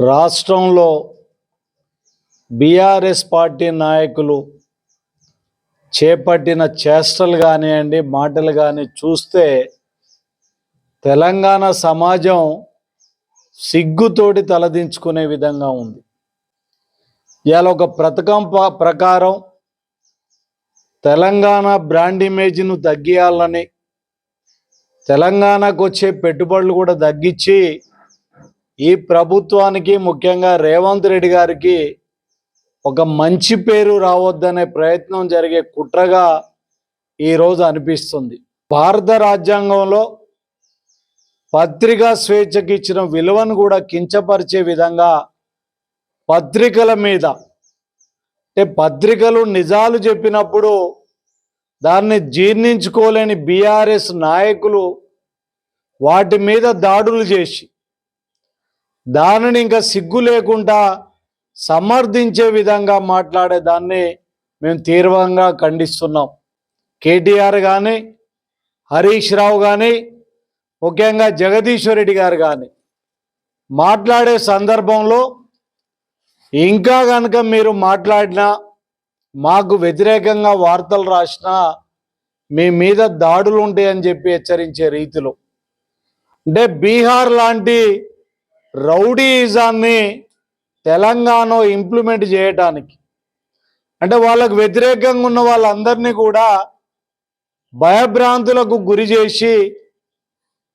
రాష్ట్రంలో BRS party నాయకులు చేపట్టిన చేష్టలు కానివ్వండి మాటలు కానీ చూస్తే తెలంగాణ సమాజం సిగ్గుతోటి తలదించుకునే విధంగా ఉంది. ఇవాళ ఒక పథకం ప- ప్రకారం తెలంగాణ బ్రాండ్ ఇమేజ్ను తగ్గియాలని తెలంగాణకు వచ్చే పెట్టుబడులు కూడా తగ్గించి ఈ ప్రభుత్వానికి ముఖ్యంగా రేవంత్ రెడ్డి గారికి ఒక మంచి పేరు రావద్దనే ప్రయత్నం జరిగే కుట్రగా ఈరోజు అనిపిస్తుంది. భారత రాజ్యాంగంలో పత్రికా స్వేచ్ఛకి ఇచ్చిన విలువను కూడా కించపరిచే విధంగా పత్రికల మీద అంటే పత్రికలు నిజాలు చెప్పినప్పుడు దాన్ని జీర్ణించుకోలేని బీఆర్ఎస్ నాయకులు వాటి మీద దాడులు చేసి దానిని ఇంకా సిగ్గు లేకుండా సమర్థించే విధంగా మాట్లాడే దాన్ని మేము తీవ్రంగా ఖండిస్తున్నాం. కేటీఆర్ కానీ హరీష్ రావు కానీ ముఖ్యంగా జగదీశ్వర్ రెడ్డి గారు కానీ మాట్లాడే సందర్భంలో ఇంకా కనుక మీరు మాట్లాడినా మాకు వ్యతిరేకంగా వార్తలు రాసినా మీ మీద దాడులు ఉంటాయని చెప్పి హెచ్చరించే రీతిలో. అంటే బీహార్ లాంటి రౌడీయిజాన్ని తెలంగాణ ఇంప్లిమెంట్ చేయటానికి. అంటే వాళ్ళకు వ్యతిరేకంగా ఉన్న వాళ్ళందరినీ కూడా భయభ్రాంతులకు గురి చేసి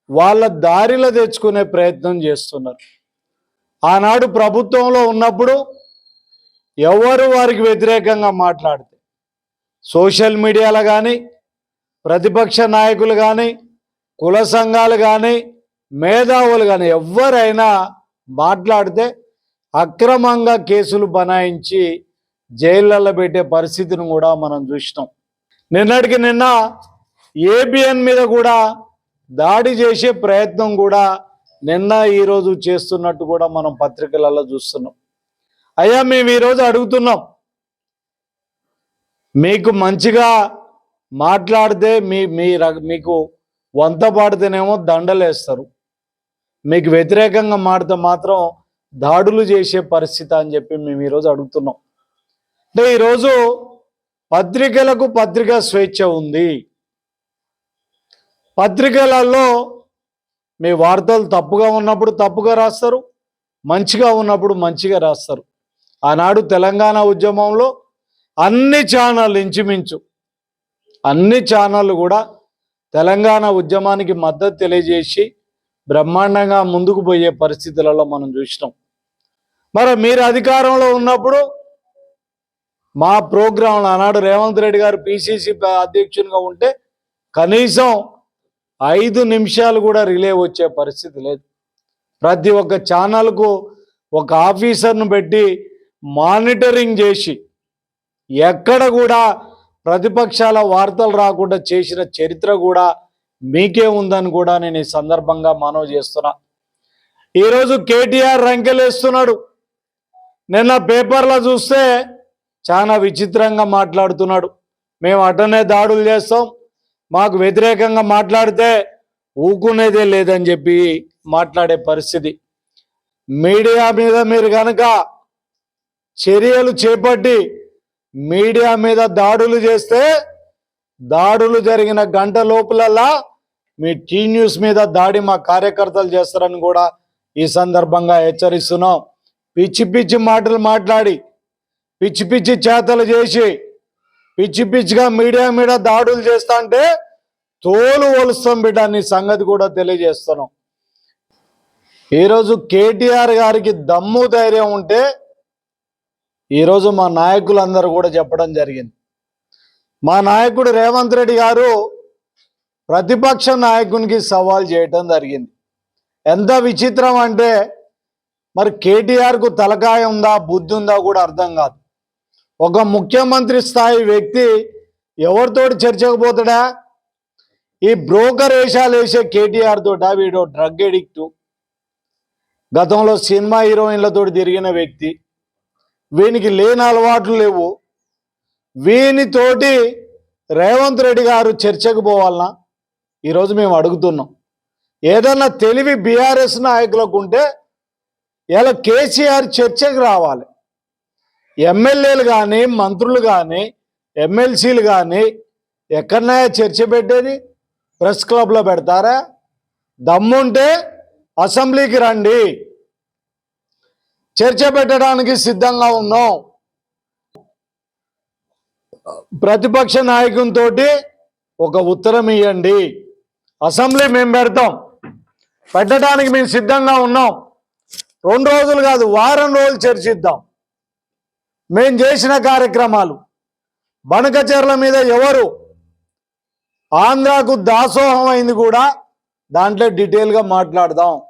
వాళ్ళ దారిలో తెచ్చుకునే ప్రయత్నం చేస్తున్నారు. ఆనాడు ప్రభుత్వంలో ఉన్నప్పుడు ఎవరు వారికి వ్యతిరేకంగా మాట్లాడితే? సోషల్ మీడియాలో కానీ ప్రతిపక్ష నాయకులు కానీ కుల సంఘాలు కానీ మేధావులు కానీ ఎవరైనా మాట్లాడితే అక్రమంగా కేసులు బనాయించి జైళ్ళల్లో పెట్టే పరిస్థితిని కూడా మనం చూసినాం. నిన్నటికి నిన్న ఏబిఎన్ మీద కూడా దాడి చేసే ప్రయత్నం కూడా నిన్న ఈరోజు చేస్తున్నట్టు కూడా మనం పత్రికలలో చూస్తున్నాం. అయ్యా మేము ఈరోజు అడుగుతున్నాం మీకు మంచిగా మాట్లాడితే మీ మీ ర- మీకు వంత పాడితేనేమో దండలేస్తారు. మీకు వ్యతిరేకంగా మాడితే మాత్రం దాడులు చేసే పరిస్థితి అని చెప్పి మేము ఈరోజు అడుగుతున్నాం. అంటే ఈరోజు పత్రికలకు పత్రికా స్వేచ్ఛ ఉంది. పత్రికలలో మీ వార్తలు తప్పుగా ఉన్నప్పుడు తప్పుగా రాస్తారు మంచిగా ఉన్నప్పుడు మంచిగా రాస్తారు. ఆనాడు తెలంగాణ ఉద్యమంలో అన్ని ఛానళ్ళు ఇంచుమించు అన్ని ఛానళ్ళు కూడా తెలంగాణ ఉద్యమానికి మద్దతు తెలియజేసి బ్రహ్మాండంగా ముందుకు పోయే పరిస్థితులలో మనం చూసినాం. మరి మీరు అధికారంలో ఉన్నప్పుడు మా ప్రోగ్రాంలో ఆనాడు రేవంత్ రెడ్డి గారు పిసిసి అధ్యక్షునిగా ఉంటే కనీసం ఐదు నిమిషాలు కూడా రిలే వచ్చే పరిస్థితి లేదు. ప్రతి ఒక్క ఛానల్కు ఒక ఆఫీసర్ను పెట్టి మానిటరింగ్ చేసి ఎక్కడ కూడా ప్రతిపక్షాల వార్తలు రాకుండా చేసిన చరిత్ర కూడా మీకే ఉందని కూడా నేను ఈ సందర్భంగా మనవి చేస్తున్నా. ఈరోజు కేటీఆర్ రంకెలేస్తున్నాడు. నిన్న పేపర్లో చూస్తే చాలా విచిత్రంగా మాట్లాడుతున్నాడు. మేము అటనే దాడులు చేస్తాం. మాకు వ్యతిరేకంగా మాట్లాడితే ఊకునేదే లేదని చెప్పి మాట్లాడే పరిస్థితి. మీడియా మీద మీరు కనుక చర్యలు చేపట్టి మీడియా మీద దాడులు చేస్తే దాడులు జరిగిన గంట లోపలల్లా మీ టీ న్యూస్ మీద దాడి మా కార్యకర్తలు చేస్తారని కూడా ఈ సందర్భంగా హెచ్చరిస్తున్నాం. పిచ్చి పిచ్చి మాటలు మాట్లాడి పిచ్చి పిచ్చి చేతలు చేసి పిచ్చి పిచ్చిగా మీడియా మీద దాడులు చేస్తా అంటే తోలు ఒలుస్తాం బిడ్డ నీ సంగతి కూడా తెలియజేస్తున్నాం. ఈరోజు కేటీఆర్ గారికి దమ్ము ధైర్యం ఉంటే ఈరోజు మా నాయకులందరూ కూడా చెప్పడం జరిగింది. మా నాయకుడు రేవంత్ రెడ్డి గారు ప్రతిపక్ష నాయకునికి సవాల్ చేయటం జరిగింది. ఎంత విచిత్రం అంటే మరి కేటీఆర్కు తలకాయ ఉందా బుద్ధి ఉందా కూడా అర్థం కాదు. ఒక ముఖ్యమంత్రి స్థాయి వ్యక్తి ఎవరితోటి చర్చకపోతాడా? ఈ బ్రోకర్ వేషాలు వేసే కేటీఆర్ తోట వీడు డ్రగ్ ఎడిక్ట్? గతంలో సినిమా హీరోయిన్లతో తిరిగిన వ్యక్తి. వీనికి లేని అలవాట్లు లేవు. వీనితోటి రేవంత్ రెడ్డి గారు చర్చకు పోవాలనా? ఈరోజు మేము అడుగుతున్నాం. ఏదన్నా తెలివి బీఆర్ఎస్ నాయకులకు ఉంటే ఇలా కేసీఆర్ చర్చకు రావాలి. ఎమ్మెల్యేలు కానీ మంత్రులు కానీ ఎమ్మెల్సీలు కానీ ఎక్కడన్నా చర్చ పెట్టేది ప్రెస్ క్లబ్లో పెడతారా? దమ్ముంటే అసెంబ్లీకి రండి. చర్చ పెట్టడానికి సిద్ధంగా ఉన్నాం. ప్రతిపక్ష నాయకునితో ఒక ఉత్తరం ఇవ్వండి అసెంబ్లీ మేము పెడతాం. పెట్టడానికి మేము సిద్ధంగా ఉన్నాం. రెండు రోజులు కాదు వారం రోజులు చర్చిద్దాం. మేము చేసిన కార్యక్రమాలు. బనకచెర్ల మీద ఎవరు? ఆంధ్రాకు దాసోహం అయింది కూడా దాంట్లో డీటెయిల్గా మాట్లాడదాం.